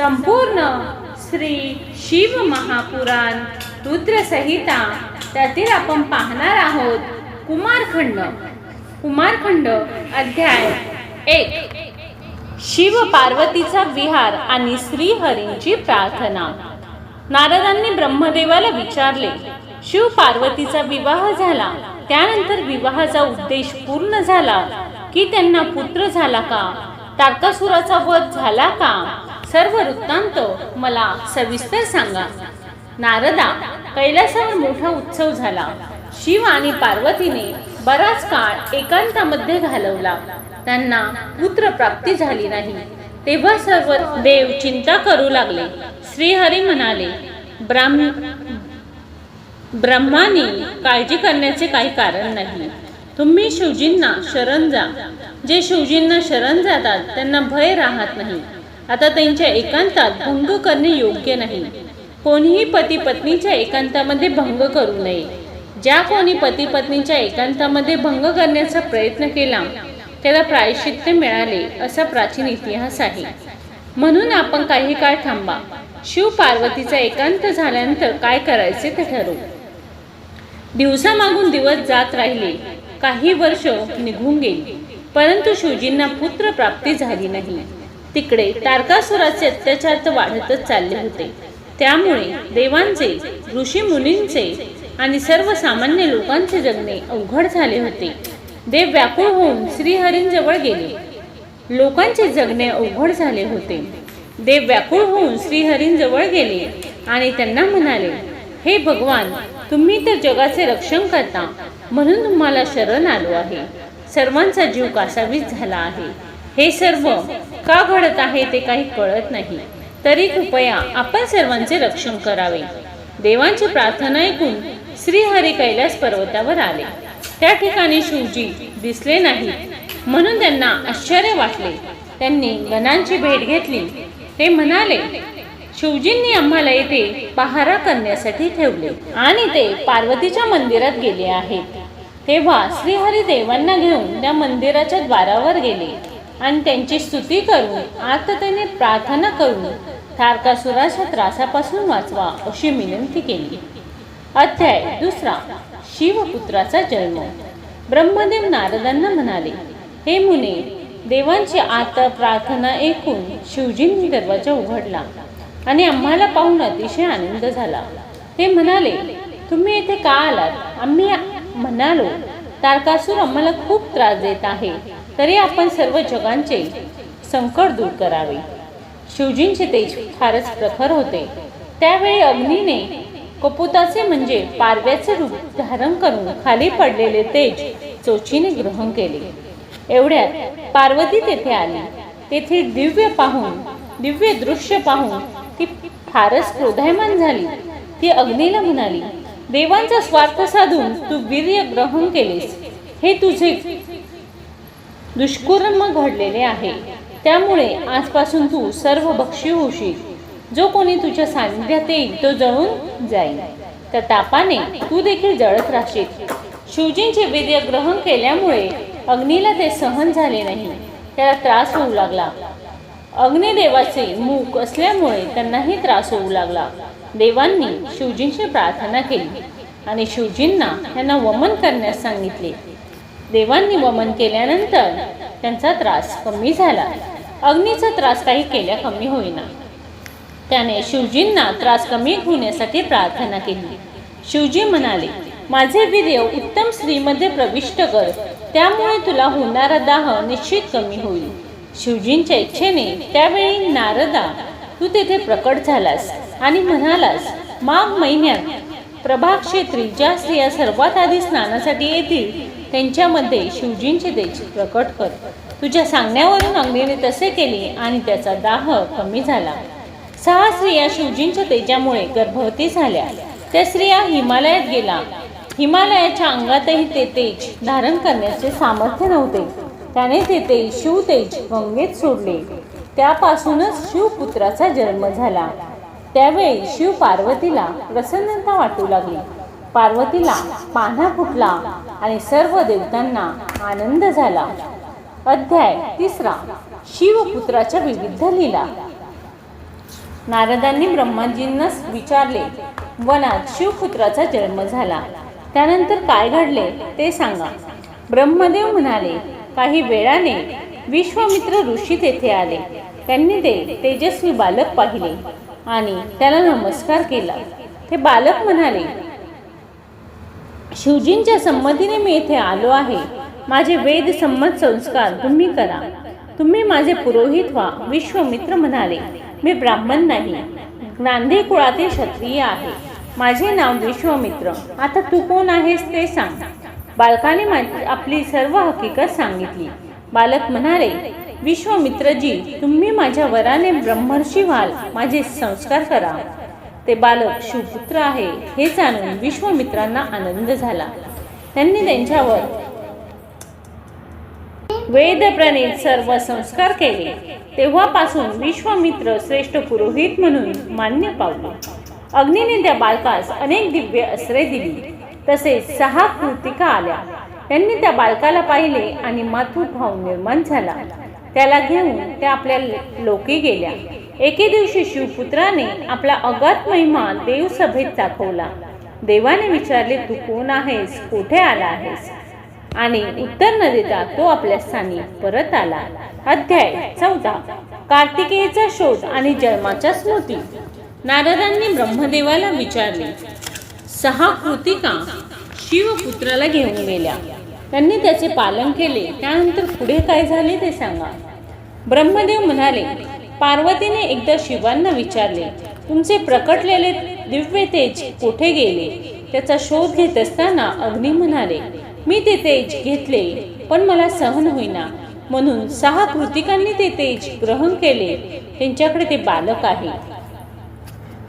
संपूर्ण श्री शिव महापुराण रुद्रसहिता त्यातील आपण पाहणार आहोत कुमारखंड. कुमारखंड अध्याय एक. शिव पार्वतीचा विहार आणि श्रीहरींची प्रार्थना. नारदांनी ब्रह्मदेवाला विचारले शिव पार्वतीचा विवाह झाला. त्यानंतर विवाहाचा उद्देश पूर्ण झाला की त्यांना पुत्र झाला का? तारकासुराचा वध झाला का? सर्व वृत्तांत मला सविस्तर सांगा. नारदा कैलासावर मोठा उत्सव झाला. शिव आणि पार्वतीने बराच काळ एकांतामध्ये घालवला. त्यांना पुत्र प्राप्ती झाली नाही. तेव्हा सर्व देव चिंता करू लागले. श्रीहरी म्हणाले ब्राह्म ब्रह्माने काळजी करण्याचे काही कारण नाही. तुम्ही शिवजींना शरण जा. जे शिवजींना शरण जातात त्यांना भय राहत नाही. आता त्यांच्या एकांतात भंग करणे योग्य नाही. कोणीही पती पत्नीच्या एकांतामध्ये भंग करू नये. ज्या कोणी पती पत्नीच्या एकांतामध्ये भंग करण्याचा प्रयत्न केला त्याला प्रायश्चित्य मिळाले असा प्राचीन इतिहास आहे. म्हणून आपण काही काळ थांबा. शिव पार्वतीचा एकांत झाल्यानंतर काय करायचे ते ठरवू. दिवसामागून दिवस जात राहिले. काही वर्ष निघून गेली. परंतु शिवजींना पुत्र प्राप्ती झाली नाही. तिकडे तारकासुराचे अत्याचार तर वाढतच चालले होते. त्यामुळे देवांचे ऋषी मुनींचे आणि सर्वसामान्य लोकांचे जगणे अवघड झाले होते. देव व्याकुळ होऊन श्रीहरींजवळ गेले. लोकांचे जगणे अवघड झाले होते. देव व्याकुळ होऊन श्रीहरींजवळ गेले आणि त्यांना म्हणाले हे भगवान तुम्ही तर जगाचे रक्षण करता म्हणून तुम्हाला शरण आलो आहे. सर्वांचा जीव कासावीस झाला आहे. हे सर्व का घडत आहे ते काही कळत नाही. तरी कृपया आपण सर्वांचे रक्षण करावे. देवांची प्रार्थना ऐकून श्रीहरी कैलास पर्वतावर आले. त्या ठिकाणी शिवजी दिसले नाही म्हणून त्यांना आश्चर्य वाटले. त्यांनी गणांची भेट घेतली. ते म्हणाले शिवजींनी आम्हाला येथे पहारा करण्यासाठी ठेवले आणि ते पार्वतीच्या मंदिरात गेले आहेत. तेव्हा श्रीहरी देवांना घेऊन त्या मंदिराच्या द्वारावर गेले. आणि त्यांची स्तुती करून आततेने प्रार्थना करून तारकासुराच्या त्रासापासून वाचवा अशी विनंती केली. अध्याय दुसरा शिवपुत्राचा जन्म. ब्रह्मदेव नारदांना म्हणाले हे मुने देवांची आता प्रार्थना ऐकून शिवजींनी दरवाजा उघडला आणि आम्हाला पाहून अतिशय आनंद झाला. ते म्हणाले तुम्ही येथे का आलात? आम्ही म्हणालो तारकासूर आम्हाला खूप त्रास देत आहे. तरी आपण सर्व जगांचे संकट दूर करावे. शिवजींचे तेज फारच प्रखर होते. त्यावेळी अग्नीने कपुताचे म्हणजे पारव्याचे रूप धारण करून खाली पडलेले तेज चोचीने ग्रहण केले. एवढ्यात पार्वती तेथे आली. तेथे दिव्य पाहून दिव्य दृश्य पाहून ती फारच क्रोधायमान झाली. ती अग्नीला म्हणाली देवांचा स्वार्थ साधून तू वीर्य ग्रहण केलेस. हे तुझे दुष्कर्म घडलेले आहे. त्यामुळे आजपासून तू सर्व भक्षी होशील जो कोणी तुझ्या सानिध्यात येईल तो जळून जाईल. त्या तापाने तू देखील जळत राहशील. शिवजींचे वेद्य ग्रहण केल्यामुळे अग्नीला ते सहन झाले नाही. त्याला त्रास होऊ लागला. अग्निदेवाचे मूक असल्यामुळे त्यांनाही त्रास होऊ लागला. देवांनी शिवजींची प्रार्थना केली आणि शिवजींना त्यांना वमन करण्यास सांगितले. देवांनी वमन केल्यानंतर त्यांचा त्रास कमी झाला. अग्नीचा त्रास काही केल्या कमी होईना. त्याने शिवजींना त्रास कमी होण्यासाठी प्रार्थना केली. शिवजी म्हणाले माझे वीर्य उत्तम स्त्रीमध्ये प्रविष्ट कर. त्यामुळे तुला होणारा दाह निश्चित कमी होईल. शिवजींच्या इच्छेने त्यावेळी नारदा तू तेथे प्रकट झालास आणि म्हणालास माघ महिन्यात प्रभाक्षेत्री ज्या स्त्रिया सर्वात आधी स्नानासाठी येतील त्यांच्यामध्ये शिवजींचे तेज प्रकट कर. तुझ्या सांगण्यावरून अग्नीने तसे केले आणि त्याचा दाह कमी झाला. सहा स्त्रिया शिवजींच्या तेजामुळे गर्भवती झाल्या. त्या स्त्रिया हिमालयात गेला. हिमालयाच्या अंगातही ते तेज धारण करण्याचे सामर्थ्य नव्हते. त्याने ते तेज शिवतेज गंगेत सोडले. त्यापासूनच शिवपुत्राचा जन्म झाला. त्यावेळी शिव पार्वतीला प्रसन्नता वाटू लागली. पार्वतीला पान्हा फुटला. आणि सर्व देवतांना आनंद झाला. अध्याय तिसरा. शिवपुत्राच्या विविध लीला. नारदांनी ब्रह्माजींना विचारले वनात शिवपुत्राचा जन्म झाला. त्यानंतर काय घडले ते सांगा. ब्रह्मदेव म्हणाले काही वेळाने विश्वामित्र ऋषी तेथे आले. त्यांनी ते तेजस्वी बालक पाहिले आणि त्याला नमस्कार केला. ते बालक म्हणाले शिवजींच्या संमतीने मी इथे आलो आहे. माझे वेद संमत संस्कार तुम्ही करा. तुम्ही माझे पुरोहित व्हा विश्वमित्र म्हणाले. मी ब्राह्मण नाही. गांधी कुळातील क्षत्रिय आहे. माझे नाव विश्वमित्र. आता तू कोण आहेस ते सांग. बालकाने मा- आपली सर्व हकीकत सांगितली. बालक म्हणाले विश्वमित्रजी तुम्ही माझ्या वराने ब्रह्मर्षी व्हाल. माझे संस्कार करा. ते बालक शिवपुत्र आहे हे जाणून विश्वामित्रांना आनंद झाला. त्यांनी त्यांच्यावर वेदप्रणित सर्व संस्कार केले. तेव्हापासून विश्वामित्र श्रेष्ठ पुरोहित म्हणून मान्य पावले. अग्नीने त्या बालकास अनेक दिव्य असरे दिली. तसेच सहा कृतिका आल्या. त्यांनी त्या बालकाला पाहिले आणि मातृभाव निर्माण झाला. त्याला घेऊन त्या आपल्या लोकी गेल्या. एके दिवशी शिवपुत्राने आपला अगाध महिमा देवसभेत दाखवला. देवाने विचारले तू कोण आहेस? कुठे आला आहेस? आणि उत्तर न देता तो आपल्या स्थानी परत आला. अध्याय चौदा. कार्तिकेयचा शोध आणि जन्माच्या स्मृती. नारदांनी ब्रह्मदेवाला विचारले सहा कृतिका शिवपुत्राला घेऊन गेल्या. त्यांनी त्याचे पालन केले. त्यानंतर पुढे काय झाले ते सांगा. ब्रह्मदेव म्हणाले पार्वतीने एकदा शिवांना विचारले तुमचे प्रकटलेले दिव्य तेज कुठे गेले? त्याचा शोध घेत असताना अग्नी म्हणाले मी ते तेज घेतले पण मला सहन होईना. म्हणून सहा कृतिकांनी ते तेज ग्रहण केले. त्यांच्याकडे ते बालक आहे.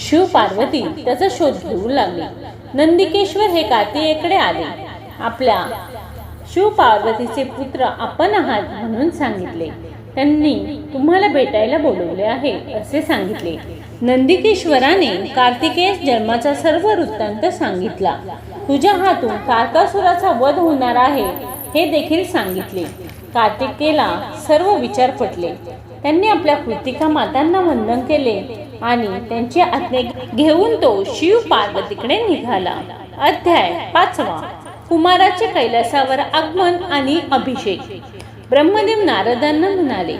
शिव पार्वती त्याचा शोध घेऊ लागले. नंदिकेश्वर हे कातीयेकडे आले. आपल्या शिव पार्वतीचे पुत्र आपण आहात म्हणून सांगितले. त्यांनी तुम्हाला भेटायला बोलवले आहे असे सांगितले. नंदिकेश्वराने कार्तिकेय जन्माचा सर्व वृत्तांत सांगितला. तुझ्या हातून कार्कासुराचा वध होणार आहे हे देखील सांगितले. कार्तिकेला सर्व विचार पटले. त्यांनी आपल्या कृतिका मातांना वंदन केले आणि त्यांची आज्ञा घेऊन तो शिव पार्वतीकडे निघाला. अध्याय पाचवा. कुमाराचे कैलासावर आगमन आणि अभिषेक. ब्रह्मदेव नारदांना म्हणाले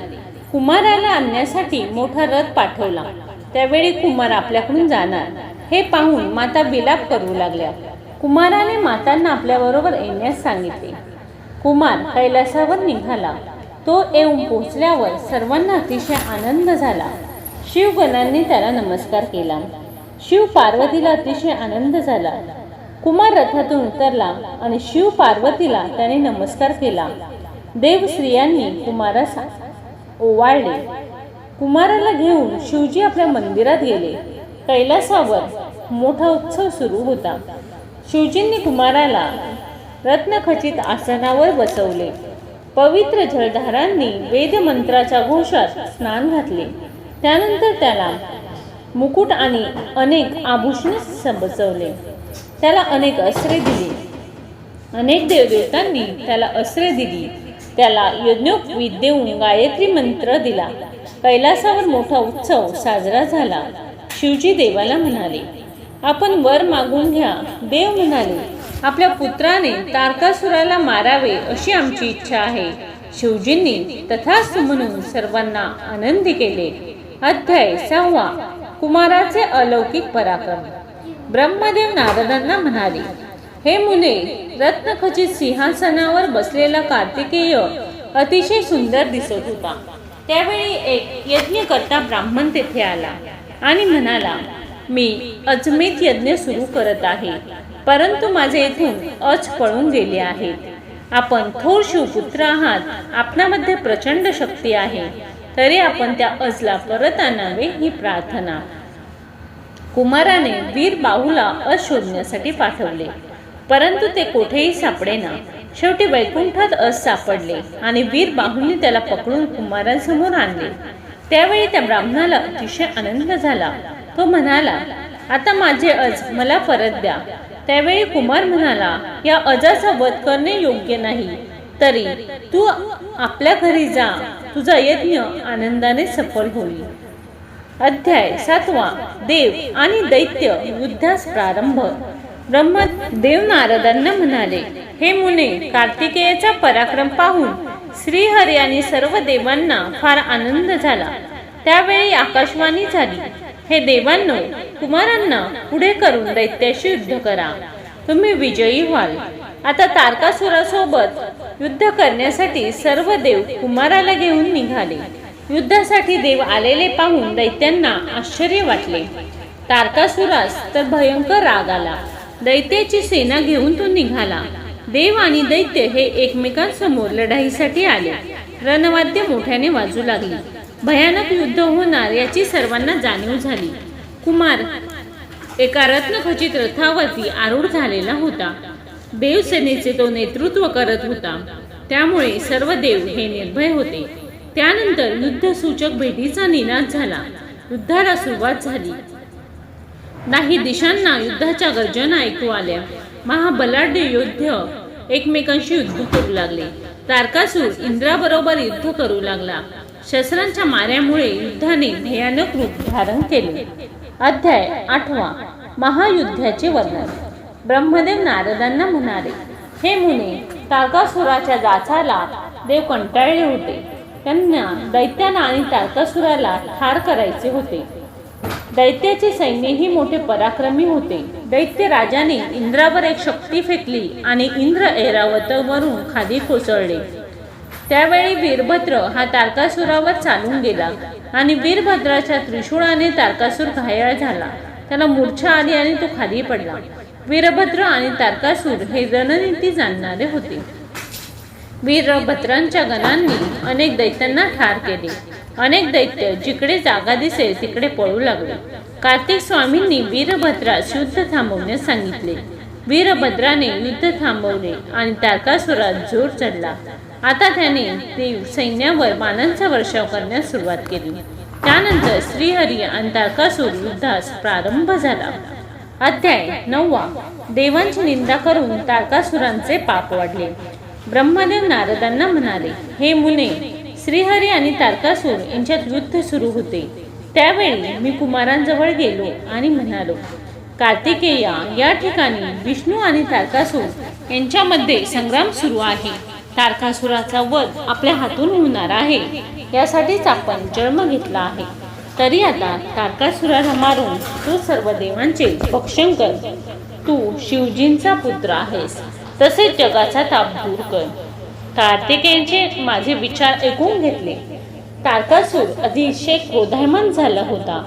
कुमाराला आणण्यासाठी मोठा रथ पाठवला. त्यावेळी कुमार आपल्याकडून जाणार. हे पाहून माता विलाप करू लागल्या. कुमाराने मातांना आपल्याबरोबर येण्यास सांगितले. कुमार कैलासावर निघाला. तो येऊन पोचल्यावर सर्वांना अतिशय आनंद झाला. शिवगणांनी त्याला नमस्कार केला. शिव पार्वतीला अतिशय आनंद झाला. कुमार रथातून उतरला आणि शिव पार्वतीला त्याने नमस्कार केला. देवस्त्रियांनी कुमारास ओवाळले. कुमाराला घेऊन शिवजी आपल्या मंदिरात गेले. कैलासावर मोठा उत्सव सुरू होता. शिवजींनी कुमाराला रत्नखचित आसनावर बसवले. पवित्र जलधारांनी वेदमंत्राच्या घोषात स्नान घातले. त्यानंतर त्याला मुकुट आणि अनेक आभूषणे बसवले. त्याला अनेक अस्त्रे दिली. अनेक देवदेवतांनी त्याला अस्त्रे दिली. त्याला यज्ञोपवीत देऊन गायत्री मंत्र दिला. कैलासावर मोठा उत्सव साजरा झाला. शिवजी देवाला म्हणाले आपण वर मागून घ्या. देव म्हणाले आपल्या पुत्राने तारकासुराला मारावे अशी आमची इच्छा आहे. शिवजींनी तथास्तु म्हणून सर्वांना आनंदी केले. अध्याय सहावा कुमाराचे अलौकिक पराक्रम. ब्रह्मदेव नारदांना म्हणाले हे मुले रत्नखचित सिंहासनावर बसलेला कार्तिकेय अतिशय सुंदर दिसत होता. त्यावेळी एक यज्ञकर्ता ब्राह्मण तेथे आला आणि म्हणाला मी अजमेत यज्ञ सुरू करत आहे. परंतु माझे येथून अच पळून गेले आहेत. आपण थोर शिवपुत्र आहात. आपणामध्ये प्रचंड शक्ती आहे. तरी आपण त्या अजला परत आणावे ही प्रार्थना. कुमाराने वीर बाहूला अज शोधण्यासाठी पाठवले. परंतु ते कोठेही सापडेना शेवटी वैकुंठात अस सापडले आणि वीर बाहूंनी त्याला पकडून कुमारांसमोर आणले. त्यावेळी त्या ब्राह्मणाला अतिशय आनंद झाला. तो म्हणाला आता माझे अज मला परत द्या. त्यावेळी कुमार म्हणाला या अजाचा वध करणे योग्य नाही. तरी तू आपल्या घरी जा. तुझा यज्ञ आनंदाने सफल होईल. अध्याय सातवा. देव आणि दैत्य युद्धास प्रारंभ. ब्रह्मदेव देव नारदांना म्हणाले हे मुने कार्तिकेयाचा पराक्रम पाहून श्रीहरी आणि सर्व देवांना फार आनंद झाला. त्यावेळी आकाशवाणी झाली हे देवांनो कुमारांना पुढे करून दैत्याशी युद्ध करा. तुम्ही विजयी व्हाल. आता तारकासुरासोबत युद्ध करण्यासाठी सर्व देव कुमाराला घेऊन निघाले. युद्धासाठी देव आलेले पाहून दैत्यांना आश्चर्य वाटले. तारकासुरास तर भयंकर राग आला. दैत्याची सेना घेऊन तो निघाला. देव आणि दैत्य हे एकमेकांसमोर लढाईसाठी आले. रणवाद्य मोठ्याने वाजू लागली. भयानक युद्ध होणार याची सर्वांना जाणीव झाली. कुमार एका रत्नखचित रथावरती आरूढ झालेला होता. देवसेनेचे तो नेतृत्व करत होता. त्यामुळे सर्व देव हे निर्भय होते. त्यानंतर युद्धसूचक भेटीचा निनाद झाला. युद्धाला सुरुवात झाली. नाही दिशांना युद्धाच्या गर्जना ऐकू आल्या. महाबलाढ्य योद्ध एकमेकांशी युद्ध करू लागले. तारकासूर इंद्राबरोबर युद्ध करू लागला. शस्त्रांच्या माऱ्यामुळे युद्धाने भयानक रूप धारण केले. अध्याय आठवा. महायुद्धाचे वर्णन. ब्रह्मदेव नारदांना म्हणाले हे मुने तारकासुराच्या जाचाला देव कंटाळले होते. त्यांना दैत्याला आणि तारकासुराला ठार करायचे होते. दैत्याचे सैन्यही मोठे पराक्रमी होते. दैत्य राजाने इंद्रावर एक शक्ती फेकली आणि इंद्र ऐरावतवरून खाली कोसळले. त्यावेळी वीरभद्र हा तारकासुरावर चालून गेला आणि वीरभद्राच्या त्रिशूळाने तारकासूर घायाळ झाला. त्याला मूर्छा आली आणि तो खाली पडला. वीरभद्र आणि तारकासूर हे रणनीती जाणणारे होते. वीरभद्रांच्या गणांनी अनेक दैत्यांना ठार केले. अनेक दैत्य जिकडे जागा दिसेल तिकडे पळू लागले. कार्तिक स्वामींनी वीरभद्रास युद्ध थांबवण्यास सांगितले. वीरभद्राने युद्ध थांबवले आणि तारकासुरात जोर चढला. आता त्याने ते सैन्यावर बाणांचा वर्षाव करण्यास सुरुवात केली. त्यानंतर श्रीहरी आणि तारकासूर युद्धास प्रारंभ झाला. अध्याय नववा. देवांची निंदा करून तारकासुरांचे पाप वाढले. ब्रह्मदेव नारदांना म्हणाले हे मुने श्रीहरी आणि तारकासूर यांच्यात युद्ध सुरू होते. त्यावेळी मी कुमारांजवळ गेलो आणि म्हणालो कार्तिकेया या ठिकाणी विष्णू आणि तारकासूर यांच्यामध्ये संग्राम सुरू आहे. तारकासुराचा वध आपल्या हातून होणार आहे. यासाठीच आपण जन्म घेतला आहे. तरी आता तारकासुराला मारून तू सर्व देवांचे भक्षण कर. तू शिवजींचा पुत्र आहेस. तसेच जगाचा ताप दूर कर. कार्तिकेयांचे माझे विचार ऐकून घेतले. तारकासूर अतिशय क्रोधायमान झाला होता.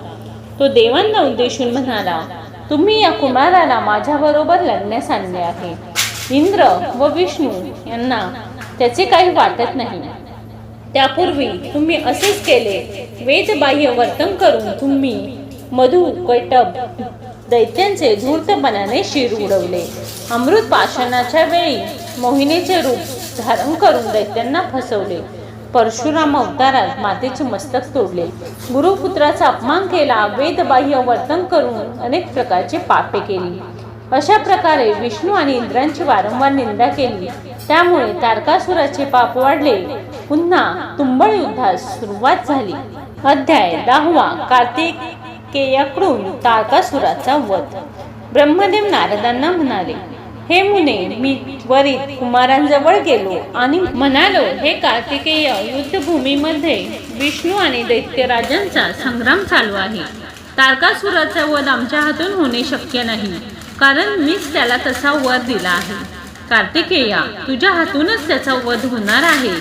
तो देवांना उद्देशून म्हणाला तुम्ही या कुमाराला माझ्याबरोबर लढण्यास आणले आहे. इंद्र व विष्णू यांना त्याचे काही वाटत नाही. त्यापूर्वी तुम्ही असेच केले. वेदबाह्य वर्तन करून तुम्ही मधु कैटब दैत्यांचे धूर्तपणाने शिर उडवले. अमृत पाषाणाच्या वेळी मोहिनीचे रूप धारण करून दैत्यांना फसवले. परशुराम अवतारात मातेचे मस्तक तोडले. गुरुपुत्राचा अपमान केला वेदबाह्य वर्तन करून अनेक प्रकारचे पापे केली. अशा प्रकारे विष्णू आणि इंद्रांची वारंवार निंदा केली. त्यामुळे तारकासुराचे पाप वाढले. पुन्हा तुंबळ युद्धास सुरुवात झाली. अध्याय दहावा कार्तिकेयाकडून तारकासुराचा वध. ब्रह्मदेव नारदांना म्हणाले हे मुने मी त्वरित कुमारांजवळ गेलो आणि म्हणालो हे कार्तिकेय युद्धभूमीमध्ये विष्णू आणि दैत्यराजांचा संग्राम चालू आहे. तारकासुराचा वध आमच्या हातून होणे शक्य नाही कारण मीच त्याला तसा वर दिला आहे. कार्तिकेया तुझ्या हातूनच त्याचा वध होणार आहे.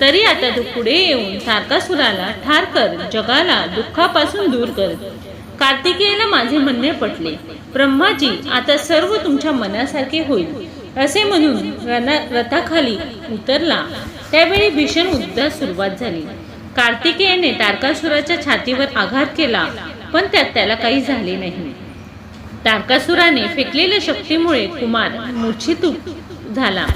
तरी आता तू पुढे येऊन तारकासुराला ठार कर जगाला दुःखापासून दूर कर. कार्तिकेयला माझे म्हणणे पटले. ब्रह्माजी आता सर्व तुमच्या मनासारखे होईल. असे म्हणून रथाखाली उतरला. त्यावेळी भीषण युद्धास सुरुवात झाली. कार्तिकेयने तारकासुराच्या छातीवर आघात केला पण त्यात त्याला काही झाले नाही. तारकासुराने फेकलेल्या शक्तीमुळे कुमार मूर्छित झाला.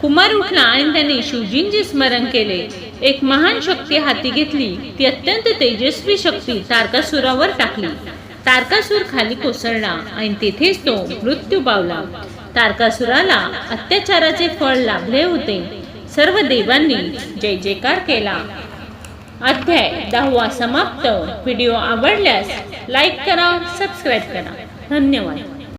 कुमार उठला आणि त्याने शिवजींचे स्मरण केले. एक महान शक्ती हाती घेतली ती अत्यंत तेजस्वी शक्ती तारकासुरावर टाकली. तारकासूर खाली कोसळला आणि तेथेच तो मृत्यू पावला. तारकासुराला अत्याचाराचे फळ लाभले होते. सर्व देवांनी जय जयकार केला. अध्याय दहावा समाप्त. व्हिडिओ आवडल्यास लाईक करा सबस्क्राईब करा. धन्यवाद.